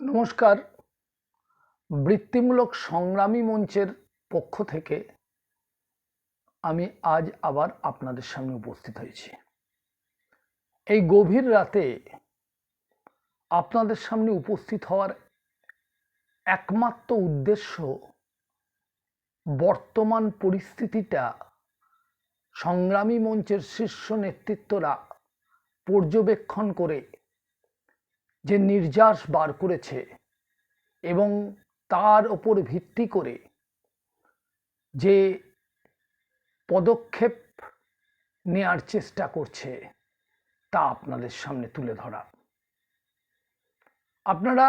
নমস্কার। বৃত্তিমূলক সংগ্রামী মঞ্চের পক্ষ থেকে আমি আজ আবার আপনাদের সামনে উপস্থিত হয়েছি। এই গভীর রাতে আপনাদের সামনে উপস্থিত হওয়ার একমাত্র উদ্দেশ্য বর্তমান পরিস্থিতিটা সংগ্রামী মঞ্চের শীর্ষ নেতৃত্বরা পর্যবেক্ষণ করে যে নির্যাস বার করেছে এবং তার ওপর ভিত্তি করে যে পদক্ষেপ নেয়ার চেষ্টা করছে, তা আপনাদের সামনে তুলে ধরা। আপনারা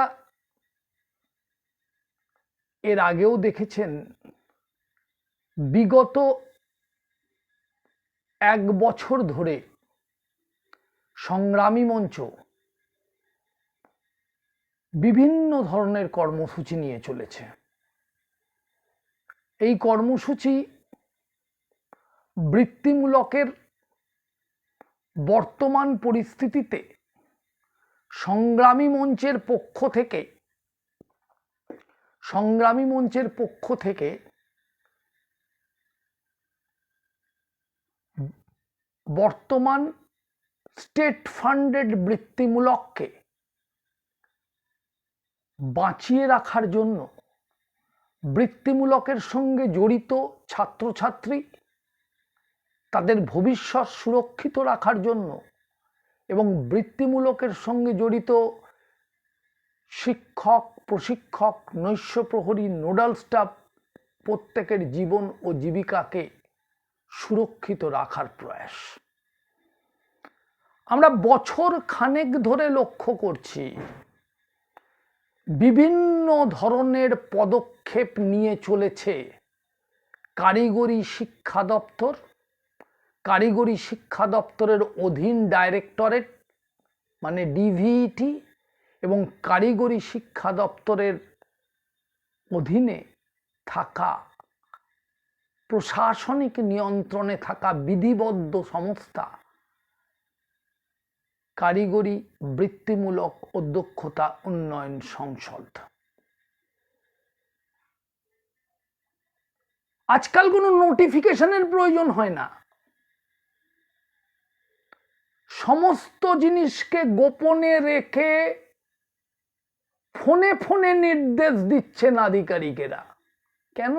এর আগেও দেখেছেন, বিগত এক বছর ধরে সংগ্রামী মঞ্চ বিভিন্ন ধরনের কর্মসূচি নিয়ে চলেছে। এই কর্মসূচি বৃত্তিমূলকের বর্তমান পরিস্থিতিতে সংগ্রামী মঞ্চের পক্ষ থেকে, সংগ্রামী মঞ্চের পক্ষ থেকে বর্তমান স্টেট ফান্ডেড বৃত্তিমূলককে বাঁচিয়ে রাখার জন্য বৃত্তিমূলকের সঙ্গে জড়িত ছাত্রছাত্রী তাদের ভবিষ্যৎ সুরক্ষিত রাখার জন্য এবং বৃত্তিমূলকের সঙ্গে জড়িত শিক্ষক, প্রশিক্ষক নৈশ প্রহরী নোডাল স্টাফ প্রত্যেকের জীবন ও জীবিকাকে সুরক্ষিত রাখার প্রয়াস। আমরা বছর খানেক ধরে লক্ষ্য করছি বিভিন্ন ধরনের পদক্ষেপ নিয়ে চলেছে। কারিগরি শিক্ষা দপ্তর, কারিগরি শিক্ষা দপ্তরের অধীন ডাইরেক্টরেট মানে ডিভিইটি, এবং কারিগরি শিক্ষা দপ্তরের অধীনে থাকা, প্রশাসনিক নিয়ন্ত্রণে থাকা বিধিবদ্ধ সংস্থা কারিগরি বৃত্তিমূলক ও দক্ষতা উন্নয়ন সংসদ। আজকাল কোনো নোটিফিকেশনের প্রয়োজন হয় না। সমস্ত জিনিসকে গোপনে রেখে ফোনে ফোনে নির্দেশ দিচ্ছেন আধিকারিকেরা। কেন?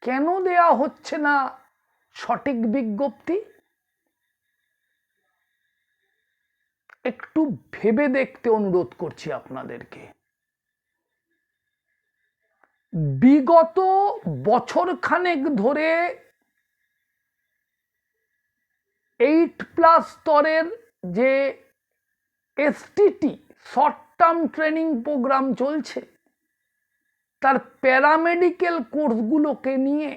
কেন দেয়া হচ্ছে না সঠিক বিজ্ঞপ্তি? একটু ভেবে দেখতে অনুরোধ করছি আপনাদেরকে। বিগত বছর খানেক ধরে এইট প্লাস স্তরের যে STT short term training programme চলছে, তার প্যারামেডিক্যাল কোর্সগুলোকে নিয়ে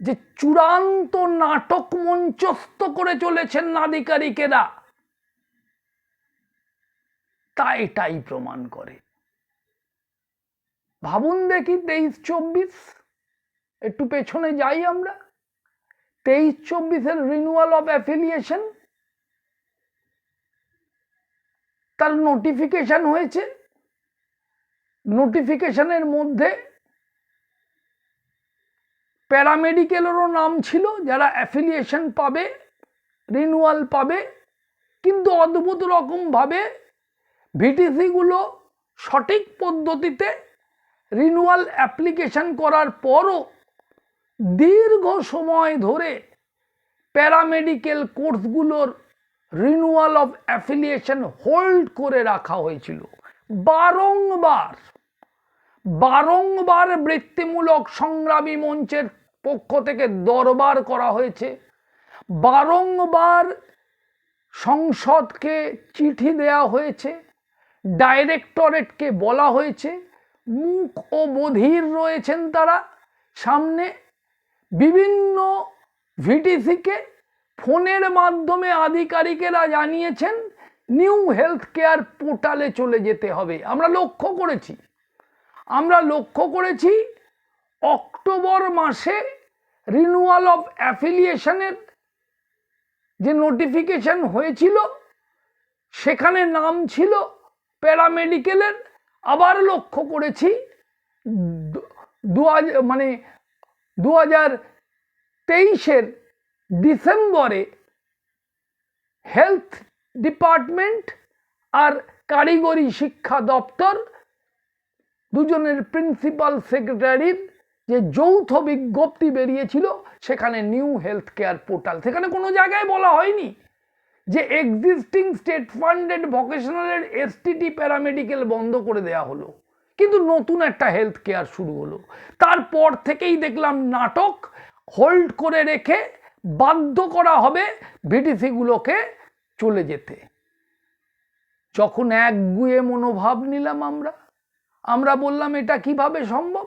যে চূড়ান্ত নাটক মঞ্চস্থ করে চলেছেন আধিকারিকেরা তা এটাই প্রমাণ করে। ভাবুন দেখি তেইশ চব্বিশ, একটু পেছনে যাই আমরা। তেইশ চব্বিশের রিনুয়াল অফ অ্যাফিলিয়েশন তার নোটিফিকেশন হয়েছে। নোটিফিকেশনের মধ্যে প্যারামেডিক্যালেরও নাম ছিল, যারা অ্যাফিলিয়েশন পাবে, রিনুয়াল পাবে, কিন্তু অদ্ভুত রকমভাবে ভিটিসিগুলো সঠিক পদ্ধতিতে রিনুয়াল অ্যাপ্লিকেশন করার পরও দীর্ঘ সময় ধরে প্যারামেডিক্যাল কোর্সগুলোর রিনুয়াল অফ অ্যাফিলিয়েশন হোল্ড করে রাখা হয়েছিল। বারংবার বারংবার বৃত্তিমূলক সংগ্রামী মঞ্চের পক্ষ থেকে দরবার করা হয়েছে। বারংবার সংসদকে চিঠি দেয়া হয়েছে, ডাইরেক্টরেটকে বলা হয়েছে, মুখ ও বধির রয়েছেন তারা। সামনে বিভিন্ন ভিটিসিকে ফোনের মাধ্যমে আধিকারিকেরা জানিয়েছেন, নিউ হেলথ কেয়ার পোর্টালে চলে যেতে হবে। আমরা লক্ষ্য করেছি। আমরা লক্ষ্য করেছি, অক্টোবর মাসে রিনুয়াল অফ অ্যাফিলিয়েশনের যে নোটিফিকেশন হয়েছিল, সেখানে নাম ছিল প্যারামেডিকেলের আবার লক্ষ্য করেছি, দু- মানে দু হাজার তেইশের ডিসেম্বরে হেলথ ডিপার্টমেন্ট আর কারিগরি শিক্ষা দপ্তর, দুজনের প্রিন্সিপাল সেক্রেটারির যে যৌথ বিজ্ঞপ্তি বেরিয়েছিল সেখানে নিউ হেলথ কেয়ার পোর্টাল, সেখানে কোনো জায়গায় বলা হয়নি যে এক্সিস্টিং স্টেট ফান্ডেড ভোকেশনালের এসটিটি প্যারামেডিকেল বন্ধ করে দেওয়া হলো। কিন্তু নতুন একটা হেলথ কেয়ার শুরু হলো। তারপর থেকেই দেখলাম নাটক হোল্ড করে রেখে বাধ্য করা হবে ভিটিসিগুলোকে চলে যেতে। যখন একগুয়ে মনোভাব নিলাম আমরা। আমরা বললাম, এটা কীভাবে সম্ভব?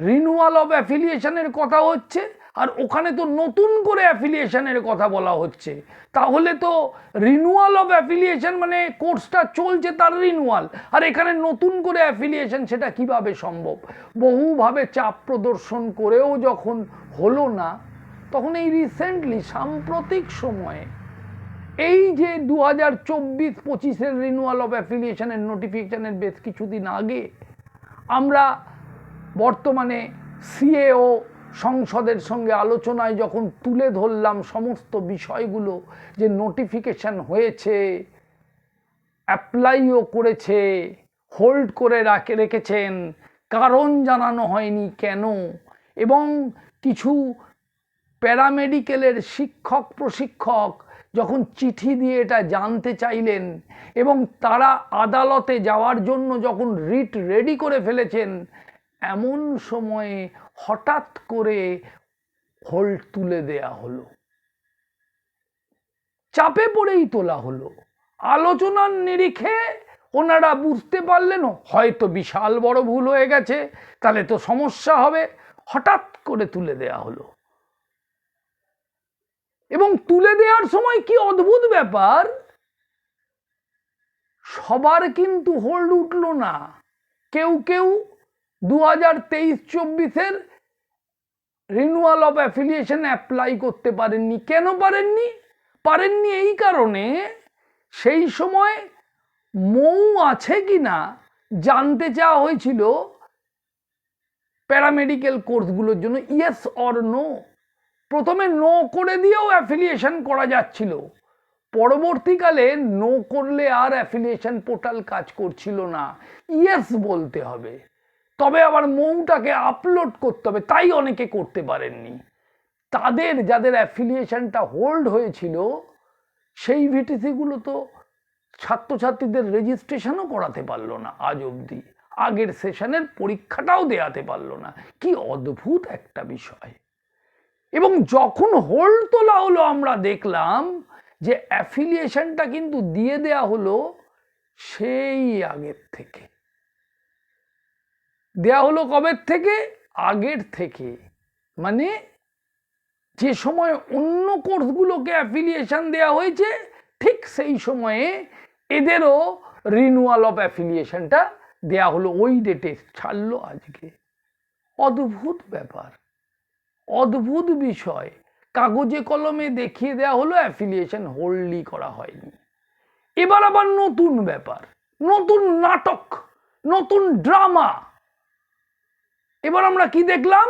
রিনুয়াল অফ অ্যাফিলিয়েশনের কথা হচ্ছে, আর ওখানে তো নতুন করে অ্যাফিলিয়েশনের কথা বলা হচ্ছে। তাহলে তো রিনুয়াল অফ অ্যাফিলিয়েশন মানে কোর্সটা চলছে তার রিনুয়াল আর এখানে নতুন করে অ্যাফিলিয়েশন সেটা কীভাবে সম্ভব? বহুভাবে চাপ প্রদর্শন করেও যখন হলো না, তখন এই রিসেন্টলি সাম্প্রতিক সময়ে এই যে দু হাজার চব্বিশ পঁচিশের রিনুয়াল অফ অ্যাফিলিয়েশনের নোটিফিকেশানের বেশ কিছুদিন আগে আমরা বর্তমানে সিএও সংসদের সঙ্গে আলোচনায় যখন তুলে ধরলাম সমস্ত বিষয়গুলো যে নোটিফিকেশন হয়েছে অ্যাপ্লাইও করেছে হোল্ড করে রাখে, রেখেছেন, কারণ জানানো হয়নি কেন? এবং কিছু প্যারামেডিকেলের শিক্ষক, প্রশিক্ষক যখন চিঠি দিয়ে এটা জানতে চাইলেন এবং তারা আদালতে যাওয়ার জন্য যখন রিট রেডি করে ফেলেছেন এমন সময়ে হঠাৎ করে হোল্ড তুলে দেয়া হলো। চাপে পড়েই তোলা হলো। আলোচনার নিরিখে ওনারা বুঝতে পারলেন, হয়তো বিশাল বড় ভুল হয়ে গেছে, তাহলে তো সমস্যা হবে। হঠাৎ করে তুলে দেয়া হলো। এবং তুলে দেওয়ার সময় কি অদ্ভুত ব্যাপার? সবার কিন্তু হোল্ড উঠল না। কেউ কেউ দু হাজার তেইশ চব্বিশের রিনুয়াল অফ অ্যাফিলিয়েশন অ্যাপ্লাই করতে পারেননি। কেন পারেননি? পারেননি এই কারণে সেই সময় মৌ আছে কি না জানতে চাওয়া হয়েছিল প্যারামেডিক্যাল কোর্সগুলোর জন্য। ইয়েস অর নো প্রথমে নো করে দিয়েও অ্যাফিলিয়েশন করা যাচ্ছিল। পরবর্তীকালে নো করলে আর অ্যাফিলিয়েশন পোর্টাল কাজ করছিল না। ইয়েস বলতে হবে। তবে আবার মৌটাকে আপলোড করতে হবে, তাই অনেকে করতে পারেননি। তাদের যাদের অ্যাফিলিয়েশনটা হোল্ড হয়েছিল, সেই ভিটিসিগুলো তো ছাত্রছাত্রীদের রেজিস্ট্রেশনও করাতে পারল না আজ অবধি। আগের সেশনের পরীক্ষাটাও দেয়াতে পারল না। কি অদ্ভুত একটা বিষয়। এবং যখন হোল্ড তোলা হলো, আমরা দেখলাম যে অ্যাফিলিয়েশনটা কিন্তু দিয়ে দেয়া হলো সেই আগের থেকে। দেয়া হলো কবের থেকে? আগের থেকে। মানে যে সময় অন্য কোর্সগুলোকে অ্যাফিলিয়েশন দেওয়া হয়েছে, ঠিক সেই সময়ে এদেরও রিনুয়াল অফ অ্যাফিলিয়েশনটা দেয়া হলো। ওই ডেটে ছাড়লো আজকে। অদ্ভুত ব্যাপার। অদ্ভুত বিষয়। কাগজে কলমে দেখিয়ে দেওয়া হলো অ্যাফিলিয়েশন হোল্ডই করা হয়নি। এবার আবার নতুন ব্যাপার। নতুন নাটক। নতুন ড্রামা এবার আমরা কি দেখলাম?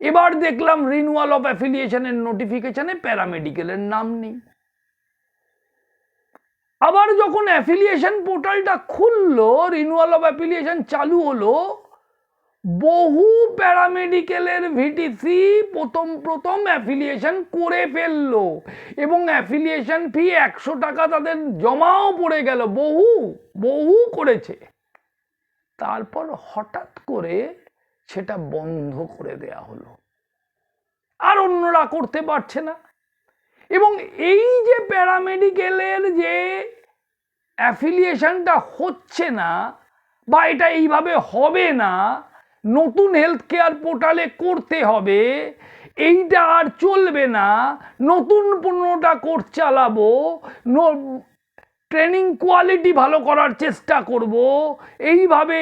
এবার দেখলাম রিনুয়াল অফ অ্যাফিলিয়েশনের নোটিফিকেশনে প্যারামেডিকেলের নাম নেই। আবার যখন অ্যাফিলিয়েশন পোর্টালটা খুললো রিনুয়াল অফ অ্যাফিলিয়েশন চালু হলো, বহু প্যারামেডিকেলের ভিটিসি প্রথম প্রথম অ্যাফিলিয়েশন করে ফেলল এবং অ্যাফিলিয়েশন ফি একশো টাকা তাদের জমাও পড়ে গেল, বহু বহু করেছে। তারপর হঠাৎ করে সেটা বন্ধ করে দেয়া হলো। আর অন্যরা করতে পারছে না। এবং এই যে প্যারামেডিকেলের যে অ্যাফিলিয়েশনটা হচ্ছে না বা এটা এইভাবে হবে না, নতুন হেলথ কেয়ার পোর্টালে করতে হবে, এইটা আর চলবে না, নতুন পণ্যটা কোর্স চালাবো ট্রেনিং কোয়ালিটি ভালো করার চেষ্টা করব, এইভাবে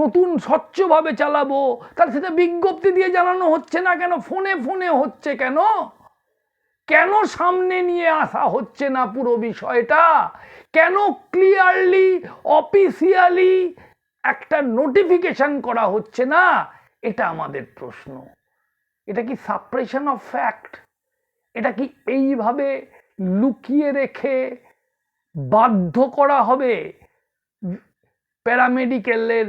নতুন স্বচ্ছভাবে চালাবো তাহলে সেটা বিজ্ঞপ্তি দিয়ে জানানো হচ্ছে না কেন, ফোনে ফোনে হচ্ছে কেন? কেন সামনে নিয়ে আসা হচ্ছে না পুরো বিষয়টা? কেন ক্লিয়ারলি অফিসিয়ালি একটা নোটিফিকেশন করা হচ্ছে না? এটা আমাদের প্রশ্ন। এটা কি সাপ্রেশন অফ ফ্যাক্ট এটা কি এইভাবে লুকিয়ে রেখে বাধ্য করা হবে প্যারামেডিক্যালের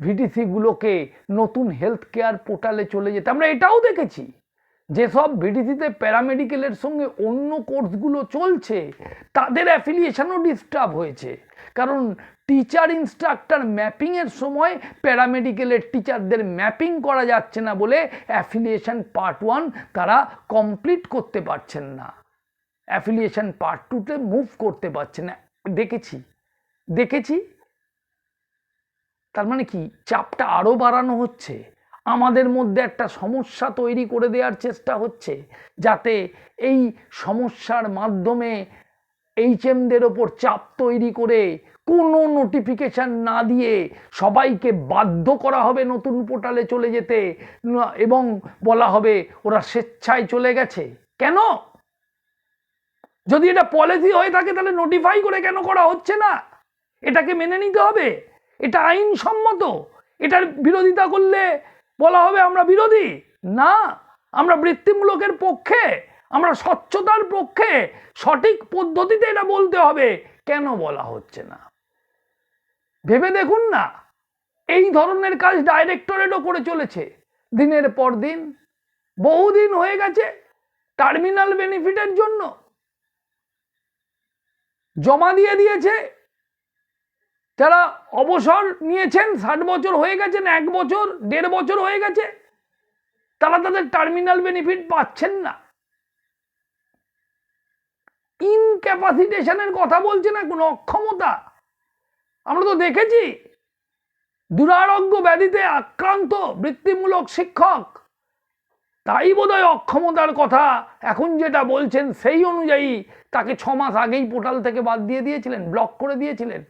ভিটিসিগুলোকে নতুন হেলথ কেয়ার পোর্টালে চলে যেতে। আমরা এটাও দেখেছি যেসব ভিটিসিতে প্যারামেডিক্যালের সঙ্গে অন্য কোর্সগুলো চলছে, তাদের অ্যাফিলিয়েশনও ডিস্টার্ব হয়েছে। কারণ টিচার ইনস্ট্রাক্টর ম্যাপিংয়ের সময় প্যারামেডিক্যালের টিচারদের ম্যাপিং করা যাচ্ছে না বলে অ্যাফিলিয়েশন পার্ট ওয়ান তারা কমপ্লিট করতে পারছেন না। অ্যাফিলিয়েশন পার্ট টুতে মুভ করতে পারছে না। দেখেছি দেখেছি? তার মানে কি? চাপটা আরও বাড়ানো হচ্ছে। আমাদের মধ্যে একটা সমস্যা তৈরি করে দেওয়ার চেষ্টা হচ্ছে, যাতে এই সমস্যার মাধ্যমে এইচএমদের ওপর চাপ তৈরি করে কোনো নোটিফিকেশান না দিয়ে সবাইকে বাধ্য করা হবে নতুন পোর্টালে চলে যেতে, এবং বলা হবে ওরা স্বেচ্ছায় চলে গেছে। কেন? যদি এটা পলিসি হয়ে থাকে, তাহলে নোটিফাই করে কেন করা হচ্ছে না? এটাকে মেনে নিতে হবে। এটা আইনসম্মত। এটার বিরোধিতা করলে বলা হবে আমরা বিরোধী। না, আমরা বৃত্তিমূলকের পক্ষে, আমরা স্বচ্ছতার পক্ষে সঠিক পদ্ধতিতে এটা বলতে হবে, কেন বলা হচ্ছে না? ভেবে দেখুন না, এই ধরনের কাজ ডাইরেক্টরেটও করে চলেছে। দিনের পর দিন, বহুদিন হয়ে গেছে টার্মিনাল বেনিফিটের জন্য। জমা দিয়ে দিয়েছে। যারা অবসর নিয়েছেন, ষাট বছর হয়ে গেছেন, এক বছর, দেড় বছর হয়ে গেছে, তারা তাদের টার্মিনাল বেনিফিট পাচ্ছেন না। ইনক্যাপাসিটেশনের কথা বলছে না, কোনো অক্ষমতা। আমরা তো দেখেছি, দুরারোগ্য ব্যাধিতে আক্রান্ত, বৃত্তিমূলক শিক্ষক তাই বোধহয় অক্ষমতার কথা। এখন যেটা বলছেন সেই অনুযায়ী তাকে ছ মাস আগেই পোর্টাল থেকে বাদ দিয়ে দিয়েছিলেন, ব্লক করে দিয়েছিলেন।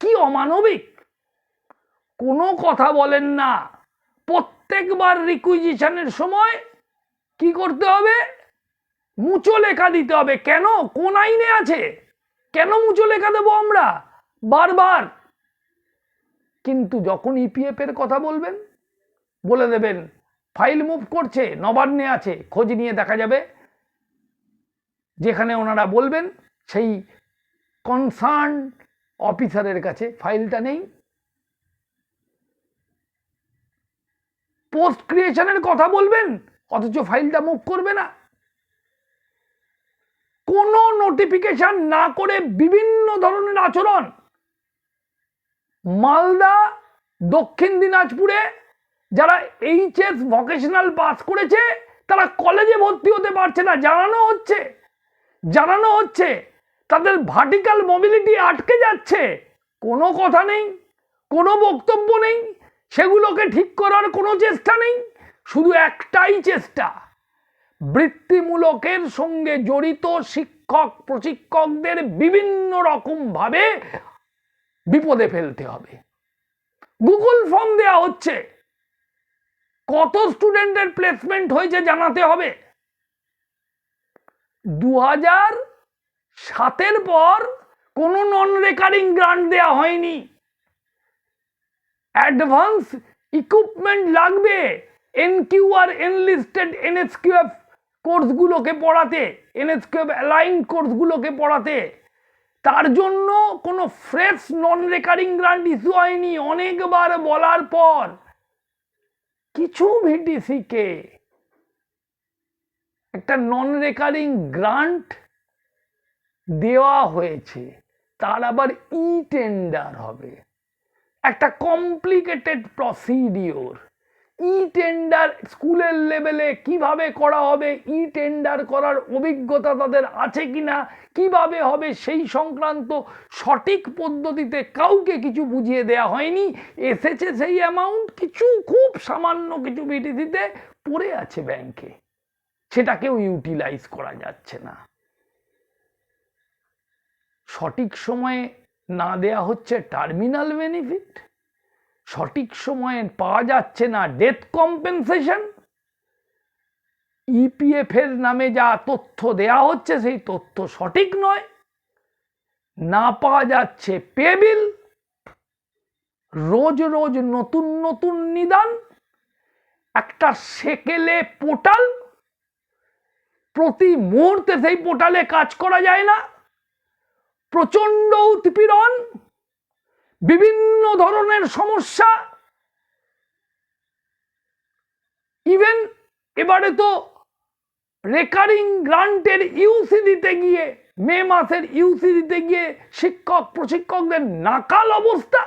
কি অমানবিক? কোনো কথা বলেন না। প্রত্যেকবার রিকুইজিশনের সময় কি করতে হবে? মুচো লেখা দিতে হবে। কেন? কোন আইনে আছে? কেন মুচো লেখা দেবো আমরা? বারবার। কিন্তু যখন ইপিএফ এর কথা বলবেন, বলে দেবেন ফাইল মুভ করছে, নবান্নে আছে, খোঁজ নিয়ে দেখা যাবে। যেখানে ওনারা বলবেন, সেই কনসার্ন অফিসারের কাছে ফাইলটা নেই। পোস্ট ক্রিয়েশনের কথা বলবেন, অথচ ফাইলটা মুভ করবে না। কোনো নোটিফিকেশন না করে বিভিন্ন ধরনের আচরণ। মালদা, দক্ষিণ দিনাজপুরে যারা এইচএস ভোকেশনাল পাস করেছে, তারা কলেজে ভর্তি হতে পারছে না, জানানো হচ্ছে। জানানো হচ্ছে, তাদের ভার্টিক্যাল মোবিলিটি আটকে যাচ্ছে। কোনো কথা নেই, কোনো বক্তব্য নেই, সেগুলোকে ঠিক করার কোনো চেষ্টা নেই, শুধু একটাই চেষ্টা। বৃত্তিমূলকের সঙ্গে জড়িত শিক্ষক, প্রশিক্ষকদের বিভিন্ন রকমভাবে বিপদে ফেলতে হবে। গুগল ফর্ম দেওয়া হচ্ছে। কত স্টুডেন্টের প্লেসমেন্ট হয়েছে জানাতে হবে? দু হাজার সাতের পর কোনো নন রেকারিং গ্রান্ট দেওয়া হয়নি। অ্যাডভান্স ইকুইপমেন্ট লাগবে এনকিউ আর এনলিস্টেড এনএসকিউএফ কোর্সগুলোকে পড়াতে এনএসকিউএফ অ্যালাইন কোর্সগুলোকে পড়াতে। তার জন্য কোনো fresh non recurring grant issue হয়নি। অনেকবার বলার পর কিছু ভিটিসিকে, একটা নন রেকারিং গ্রান্ট দেওয়া হয়েছে, তার আবার ই টেন্ডার হবে। একটা কমপ্লিকেটেড প্রসিডিওর ই টেন্ডার স্কুলের লেভেলে কীভাবে করা হবে ই টেন্ডার করার অভিজ্ঞতা তাদের আছে কিনা, কীভাবে হবে সেই সংক্রান্ত সঠিক পদ্ধতিতে কাউকে কিছু বুঝিয়ে দেওয়া হয়নি। এসেছে সেই অ্যামাউন্ট কিছু খুব সামান্য কিছু বিটিসিতে পড়ে আছে ব্যাংকে সেটাকেও ইউটিলাইজ করা যাচ্ছে না। সঠিক সময়ে না দেয়া হচ্ছে টার্মিনাল বেনিফিট সঠিক সময়ে পাওয়া যাচ্ছে না। ডেথ কম্পেনসেশন ইপিএফ এর নামে যা তথ্য দেয়া হচ্ছে, সেই তথ্য সঠিক নয়। না পাওয়া যাচ্ছে পে বিল রোজ রোজ নতুন নতুন নিদান? একটা সেকেলে পোর্টাল? প্রতি মুহূর্তে সেই পোর্টালে কাজ করা যায় না? প্রচণ্ড উৎপীড়ন? বিভিন্ন ধরনের সমস্যা। ইভেন এবারে তো রেকারিং গ্রান্টের ইউসি দিতে গিয়ে, মে মাসের ইউসি দিতে গিয়ে শিক্ষক, প্রশিক্ষকদের নাকাল অবস্থা।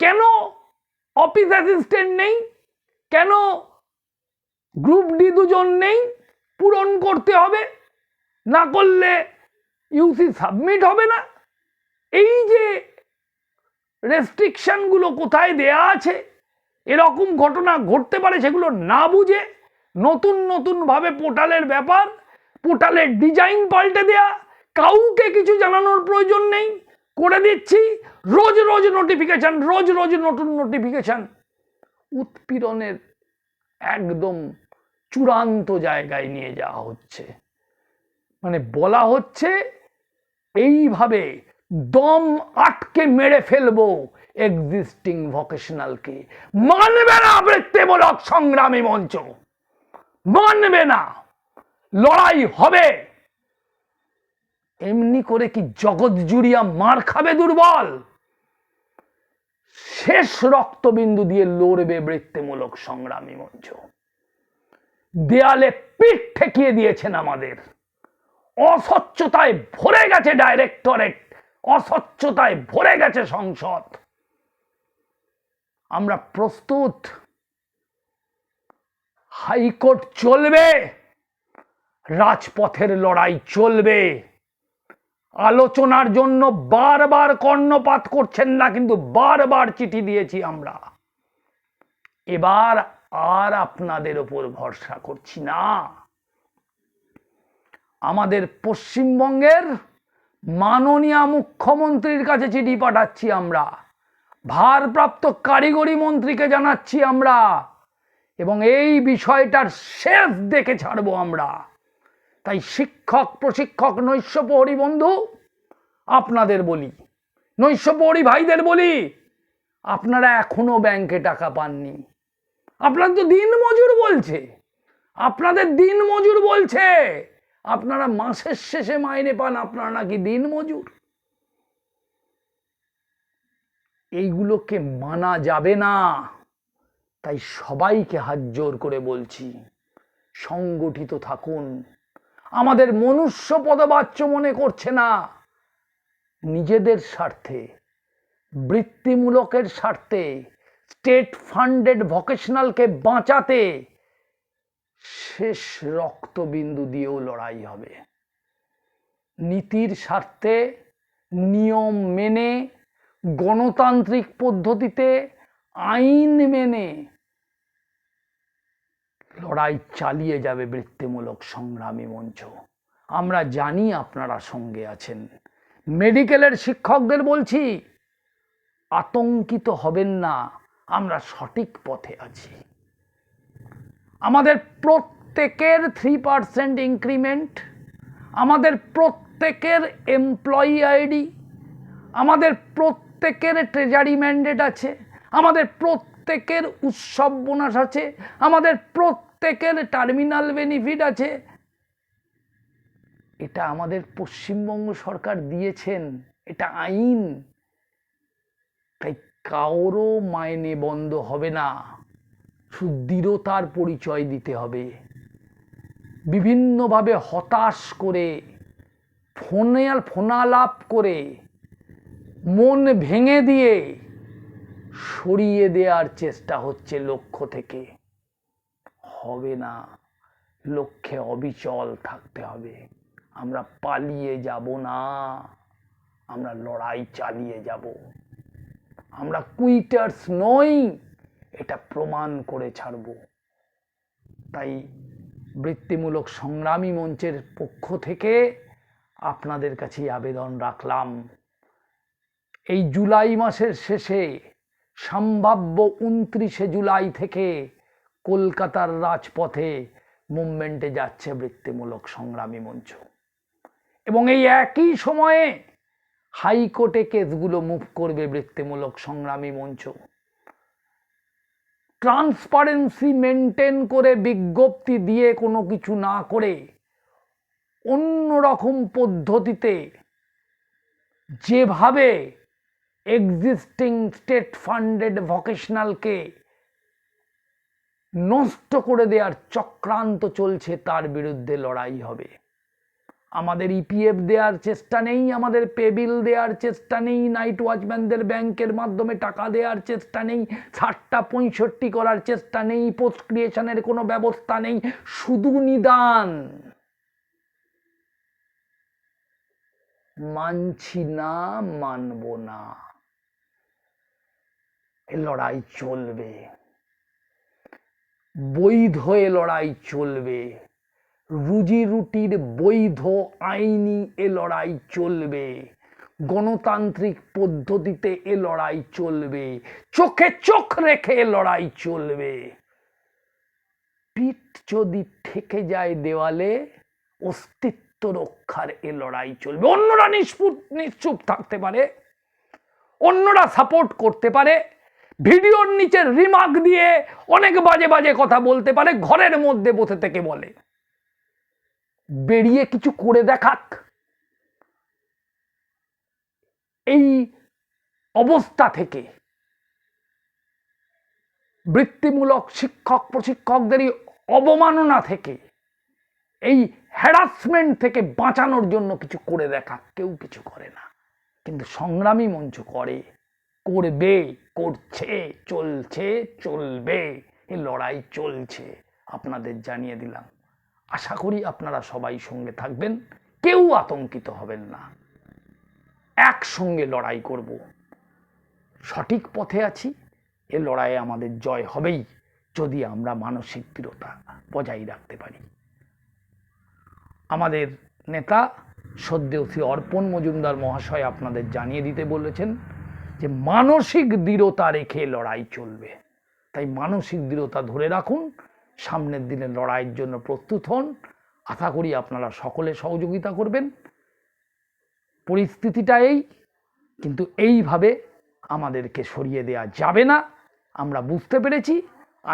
কেন অফিস অ্যাসিস্ট্যান্ট নেই? কেন গ্রুপ ডি দুজন নেই? পূরণ করতে হবে? না করলে ইউসি সাবমিট হবে না? এই যে রেস্ট্রিকশনগুলো কোথায় দেয়া আছে? এরকম ঘটনা ঘটতে পারে সেগুলো না বুঝে নতুন নতুন ভাবে পোর্টালের ব্যাপার, পোর্টালের ডিজাইন পাল্টে দেয়া, কাউকে কিছু জানানোর প্রয়োজন নেই, করে দিচ্ছি, রোজ রোজ নোটিফিকেশন রোজ রোজ নতুন নোটিফিকেশন উৎপীড়নের একদম চূড়ান্ত জায়গায় নিয়ে যাওয়া হচ্ছে। মানে বলা হচ্ছে, এইভাবে দম আটকে মেরে ফেলব এক্সিস্টিং ভোকেশনালকে মানবে না বৃত্তিমূলক সংগ্রামী মঞ্চ। মানবে না। লড়াই হবে। এমনি করে কি জগৎ জুড়িয়া মার খাবে দুর্বল? শেষ রক্তবিন্দু দিয়ে লড়বে বৃত্তিমূলক সংগ্রামী মঞ্চ। দেয়ালে পিঠ ঠেকিয়ে দিয়েছেন আমাদের। অস্বচ্ছতায় ভরে গেছে ডাইরেক্টরেট অস্বচ্ছতায় ভরে গেছে সংসদ। আমরা প্রস্তুত। হাইকোর্ট চলবে। রাজপথের লড়াই চলবে। আলোচনার জন্য বারবার কর্ণপাত করছেন না, কিন্তু বারবার চিঠি দিয়েছি আমরা। এবার আর আপনাদের ওপর ভরসা করছি না। আমাদের পশ্চিমবঙ্গের মাননীয় মুখ্যমন্ত্রীর কাছে চিঠি পাঠাচ্ছি আমরা। ভারপ্রাপ্ত কারিগরি মন্ত্রীকে জানাচ্ছি আমরা। এবং এই বিষয়টার শেষ দেখে ছাড়ব আমরা। তাই শিক্ষক, প্রশিক্ষক নৈশপ্রহরী বন্ধু, আপনাদের বলি। নৈশপ্রহরী ভাইদের বলি, আপনারা এখনও ব্যাংকে টাকা পাননি। আপনার তো দিন মজুর বলছে। আপনাদের দিন মজুর বলছে। আপনারা মাসের শেষে মাইনে পান, আপনারা নাকি দিন মজুর? এইগুলোকে মানা যাবে না। তাই সবাইকে হাত জোর করে বলছি, সংগঠিত থাকুন। আমাদের মনুষ্য পদবাচ্য মনে করছে না। নিজেদের স্বার্থে, বৃত্তিমূলকের স্বার্থে স্টেট ফান্ডেড ভোকেশনালকে বাঁচাতে শেষ রক্তবিন্দু দিয়েও লড়াই হবে। নীতির স্বার্থে নিয়ম মেনে, গণতান্ত্রিক পদ্ধতিতে আইন মেনে লড়াই চালিয়ে যাবে বৃত্তিমূলক সংগ্রামী মঞ্চ। আমরা জানি আপনারা সঙ্গে আছেন। মেডিকেলের শিক্ষকদের বলছি, আতঙ্কিত হবেন না, আমরা সঠিক পথে আছি। আমাদের প্রত্যেকের থ্রি পার্সেন্ট ইনক্রিমেন্ট আমাদের প্রত্যেকের এমপ্লয়ি আইডি আমাদের প্রত্যেকের ট্রেজারি ম্যান্ডেট আছে, আমাদের প্রত্যেকের উৎসব বোনাস আছে, আমাদের প্রত্যেকের টার্মিনাল বেনিফিট আছে। এটা আমাদের পশ্চিমবঙ্গ সরকার দিয়েছেন, এটা আইন। তাই কারও মাইনে বন্ধ হবে না। শুধু দৃঢ়তার পরিচয় দিতে হবে। বিভিন্নভাবে হতাশ করে, ফোনে ফোনালাপ করে, মন ভেঙে দিয়ে সরিয়ে দেওয়ার চেষ্টা হচ্ছে লক্ষ্য থেকে। হবে না। লক্ষ্যে অবিচল থাকতে হবে। আমরা পালিয়ে যাব না। আমরা লড়াই চালিয়ে যাব। আমরা কুইটার্স নই। এটা প্রমাণ করে ছাড়ব। তাই বৃত্তিমূলক সংগ্রামী মঞ্চের পক্ষ থেকে আপনাদের কাছে আবেদন রাখলাম। এই জুলাই মাসের শেষে, সম্ভাব্য উনত্রিশে জুলাই থেকে কলকাতার রাজপথে মুভমেন্টে যাচ্ছে বৃত্তিমূলক সংগ্রামী মঞ্চ। এবং এই একই সময়ে হাইকোর্টে কেসগুলো মুভ করবে বৃত্তিমূলক সংগ্রামী মঞ্চ। ট্রান্সপারেন্সি মেনটেন করে বিজ্ঞপ্তি দিয়ে কোনো কিছু না করে অন্য রকম পদ্ধতিতে যেভাবে এক্সিস্টিং স্টেট ফান্ডেড ভোকেশনালকে নষ্ট করে দেওয়ার চক্রান্ত চলছে, তার বিরুদ্ধে লড়াই হবে। আমাদের ইপিএফ দেওয়ার চেষ্টা নেই, আমাদের পেবিল দেওয়ার চেষ্টা নেই নাইট ওয়াচম্যানদের ব্যাংকের মাধ্যমে টাকা দেওয়ার চেষ্টা নেই, ষাটটা পঁয়ষট্টি করার চেষ্টা নেই পোস্ট ক্রিয়েশনের কোনো ব্যবস্থা নেই, শুধু নিদান। মানছি না, মানব না। লড়াই চলবে। বৈধ লড়াই চলবে। রুজি রুটির বৈধ আইনি এ লড়াই চলবে। গণতান্ত্রিক পদ্ধতিতে এ লড়াই চলবে। চোখে চোখ রেখে এ লড়াই চলবে। পিঠ যদি ঠেকে যায় দেওয়ালে, অস্তিত্ব রক্ষার এ লড়াই চলবে। অন্যরা নিষ্পুত নিশ্চুপ থাকতে পারে, অন্যরা সাপোর্ট করতে পারে, ভিডিওর নিচে রিমার্ক দিয়ে অনেক বাজে বাজে কথা বলতে পারে, ঘরের মধ্যে বসে থেকে বলে। বেরিয়ে কিছু করে দেখাক। এই অবস্থা থেকে বৃত্তিমূলক শিক্ষক, প্রশিক্ষকদেরই অবমাননা থেকে, এই হ্যারাসমেন্ট থেকে বাঁচানোর জন্য কিছু করে দেখা কেউ কিছু করে না, কিন্তু সংগ্রামী মঞ্চ করে। করবে, করছে, চলছে, চলবে এই লড়াই চলছে। আপনাদের জানিয়ে দিলাম। আশা করি আপনারা সবাই সঙ্গে থাকবেন। কেউ আতঙ্কিত হবেন না। একসঙ্গে লড়াই করব। সঠিক পথে আছি। এ লড়াইয়ে আমাদের জয় হবেই যদি আমরা মানসিক দৃঢ়তা বজায় রাখতে পারি। আমাদের নেতা সদ্যেও শ্রী অর্পণ মজুমদার মহাশয় আপনাদের জানিয়ে দিতে বলেছেন যে, মানসিক দৃঢ়তা রেখে লড়াই চলবে। তাই মানসিক দৃঢ়তা ধরে রাখুন। সামনের দিনে লড়াইয়ের জন্য প্রস্তুত হন। আশা করি আপনারা সকলে সহযোগিতা করবেন। পরিস্থিতিটা এই, কিন্তু এইভাবে আমাদেরকে সরিয়ে দেওয়া যাবে না। আমরা বুঝতে পেরেছি,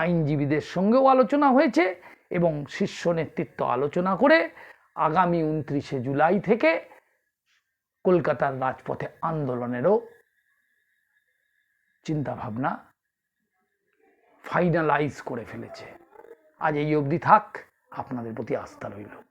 আইনজীবীদের সঙ্গেও আলোচনা হয়েছে এবং শীর্ষ নেতৃত্ব আলোচনা করে আগামী উনত্রিশে জুলাই থেকে কলকাতার রাজপথে আন্দোলনেরও চিন্তাভাবনা ফাইনালাইজ করে ফেলেছে। আজ এই অবধি থাক আপনাদের প্রতি আস্থা রইল।